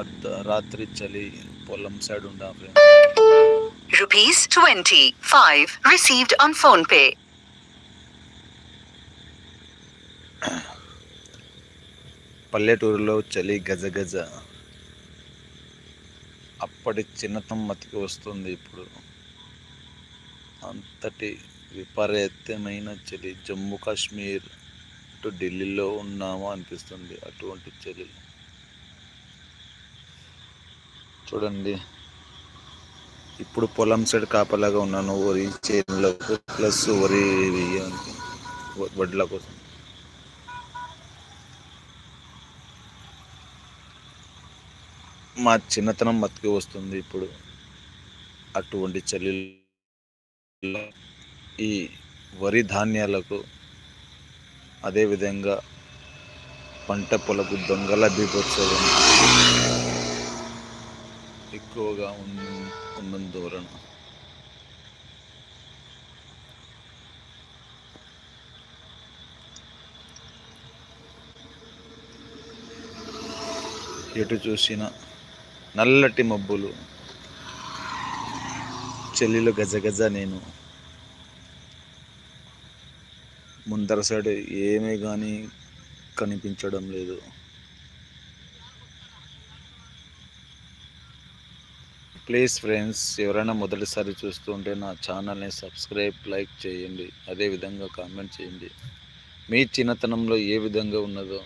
అర్ధరాత్రి చలి పొలం సైడ్ ఉండా friend Rupees 25 received on phone pay. పల్లెటూరులో చలి గజగజ అప్పటి చిన్నతనం మతికి వస్తుంది ఇప్పుడు. అంతటి విపరీతమైన చలి. జమ్మూ కాశ్మీర్ టు ఢిల్లీలో ఉన్నామా అనిపిస్తుంది. అటువంటి చలి. చూడండి. ఇప్పుడు పొలం సైడ్ కాపలాగా ఉన్నాను. వరి చేనులకు ప్లస్ వరి వేయడానికి వడ్ల కోసం. మా చిన్నతనం బతికి వస్తుంది ఇప్పుడు. అటువంటి చలిలో ఈ వరి ధాన్యాలకు అదేవిధంగా పంట పొలకు దొంగల బీభత్సవం ఎక్కువగా ఉన్న ఉన్నందువలన ఎటు చూసిన నల్లటి మబ్బులు చెల్లిలో గజగజ నేను ముందర సైడ్ ఏమీ కానీ కనిపించడం లేదు. ప్లీజ్ ఫ్రెండ్స్ ఎవరైనా మొదటిసారి చూస్తుంటే నా ఛానల్ని సబ్స్క్రైబ్ లైక్ చేయండి. అదేవిధంగా కామెంట్ చేయండి. మీ చిన్నతనంలో ఏ విధంగా ఉన్నదో.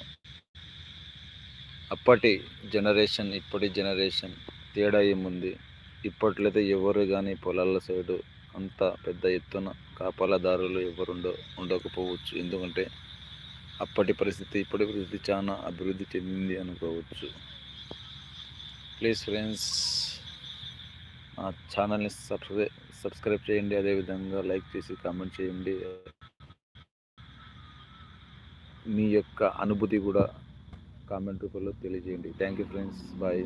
అప్పటి జనరేషన్ ఇప్పటి జనరేషన్ తేడా ఏముంది? ఇప్పట్లో అయితే ఎవరు కానీ పొలాల సైడు అంత పెద్ద ఎత్తున కాపలాదారులు ఎవరుండో ఉండకపోవచ్చు. ఎందుకంటే అప్పటి పరిస్థితి ఇప్పటి పరిస్థితి చాలా అభివృద్ధి చెందింది అనుకోవచ్చు. ప్లీజ్ ఫ్రెండ్స్ నా ఛానల్ని సబ్స్క్రై సబ్స్క్రైబ్ చేయండి. అదేవిధంగా లైక్ చేసి కామెంట్ చేయండి. మీ యొక్క అనుభూతి కూడా కామెంట్ రూపంలో తెలియజేయండి. Thank you friends bye